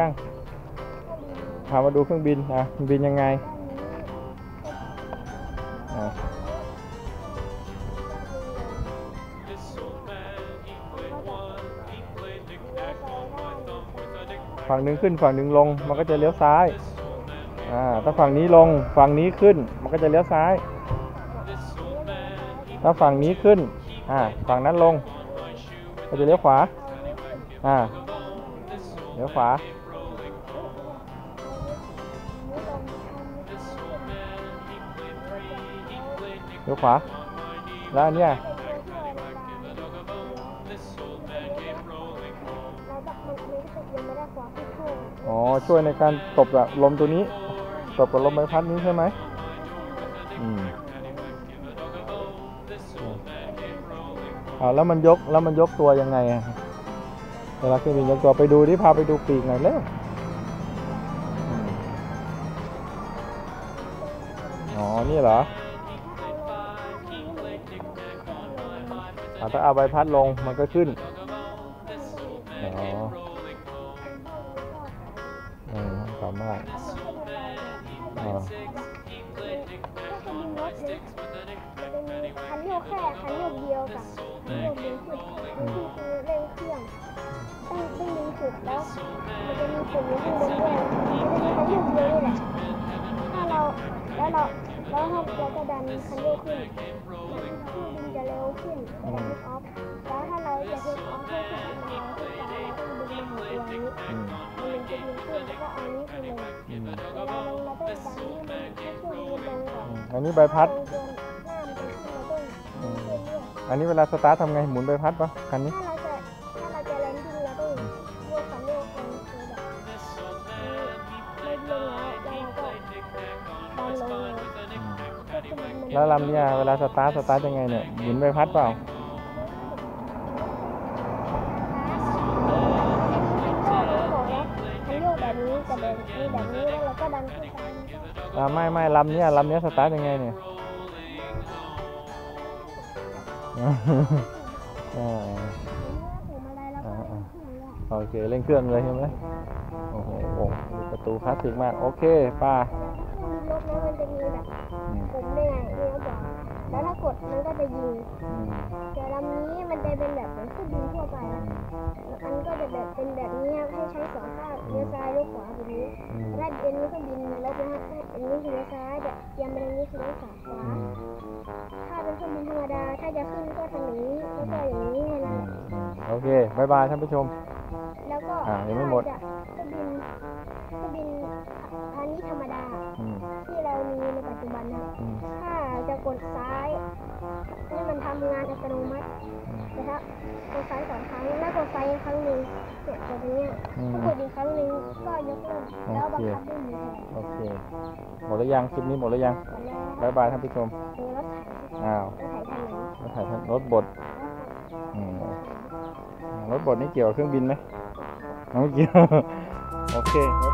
ดังพามาดูเครื่องบินอะมันบินยังไงฝั่งหนึ่งขึ้นฝั่งหนึ่งลง มันก็จะเลี้ยวซ้าย อ่า ถ้าฝั่งนี้ลง ฝั่งนี้ขึ้น มันก็จะเลี้ยวซ้าย ถ้าฝั่งนี้ขึ้น อ่า ฝั่งนั้นลง ก็จะเลี้ยวขวา อ่า เลี้ยวขวา เลี้ยวขวา แล้วอันเนี้ยเราแบบมันไม่ได้ยังไม่ได้ขวาที่โค้งอ๋อ ช่วยในการตบแบบลมตัวนี้ ตบกับลมใบพัดนี้ใช่ไหมอืมอ่าแล้วมันยก แล้วมันยกตัวยังไงอะเวลาเครื่องบินยกตัวไปดูที่พาไปดูปีกหน่อยเร็วอืมอ๋อ นี่เหรอ ถ้าเอาใบพัดลงมันก็ขึ้นอ๋อสามารถอ๋อก็จะมีรถจะมีคันโยกแค่คันโยกเดียวกับคันโยกดึงสุดดึงที่คือเร่งเครื่องต้องต้องดึงสุดแล้วมันจะมีปุ่มอยู่ข้างบนด้วยมันจะมีคันโยกเดียวนี่แหละถ้าเราแล้วเราแล้วถ้าเราก็ดันคันโยกขึ้นเครื่องบินจะเร็วขึ้น อานี้ขึ้นลงอืมเวลาลงเราต้องดันให้มันให้เครื่องบินลงก่อนอืมอันนี้ใบพัดลงจนหน้ามันจะขึ้นเราต้องดึงขึ้นเรื่อยอันนี้เวลาสตาร์ททำไงหมุนใบพัดปะคันนี้ถ้าเราจะถ้าเราจะแลนดิ้งเราต้องโยกคันโยกคันคือแบบไม่ลงแล้วแล้วเราก็ดันลงเลยก็คือมันมันแล้วลำเนี่ยเวลาสตาร์ทสตาร์ทยังไงเนี่ยหมุนใบพัดเปล่า แบบนี้กับแบบนี้แบบนี้แล้วเราก็ดันขึ้นไปอ่าไม่ไม่ลำเนี่ยลำเนี้ยสตาร์ทยังไงเนี่ยอ่าผมอะไรแล้วก็อ่าขึ้นแล้วโอเคเร่งเครื่องเลยใช่ไหมโอ้โหโอ้โหประตูคลาสสิกมาก โอเคป้ามีรถนะมันจะมีแบบอืมปุ่มเนี่ยเลี้ยวขวาแล้วถ้ากดมันก็จะยิงอืมแต่ลำนี้มันจะเป็นแบบเหมือนเครื่องบินทั่วไปอะมันก็จะแบบเป็นแบบนี้ครับให้ใช้สองข้างเลี้ยวซ้ายเลี้ยวขวาแบบนี้อืมถ้าเป็นเครื่องบินลบนะฮะถ้าอันนี้คือเลี้ยวซ้ายแบบเตรียมไปทางนี้คือเลี้ยวขวาขวาอืมถ้าเป็นเครื่องบินธรรมดา ถ้าจะขึ้นก็ทางนี้แล้วก็อย่างนี้แค่อืนั้นมแหละอืมโอเคบายบายท่านผู้ชม แล้วก็อ่ายังไม่หมดถ้าจะเครื่องบินเครื่องบินอันนี้ธรรมดาอืมที่เรามีในปัจจุบันนะอืมถ้าจะกดซ้าย ให้มันทำงานอัตโนมัติอืมแต่ถ้ากดซ้ายสองครั้งแล้วกดซ้ายอีกครั้งหนึ่งเนี่ยกดอย่างเงี้ยอืมถ้ากดอีกครั้งหนึ่งก็ยกเลิกแล้วบังคับด้วยมือแทนโอเค หมดแล้วยังคลิปนี้หมดแล้วยังแล้วบายบายท่านผู้ชมเออรถไถอ้าวรถไถคันไหนรถถ่ายรถบดอืมรถบดนี่เกี่ยวกับเครื่องบินไหมไม่เกี่ยว โอเคบ๊ายบาย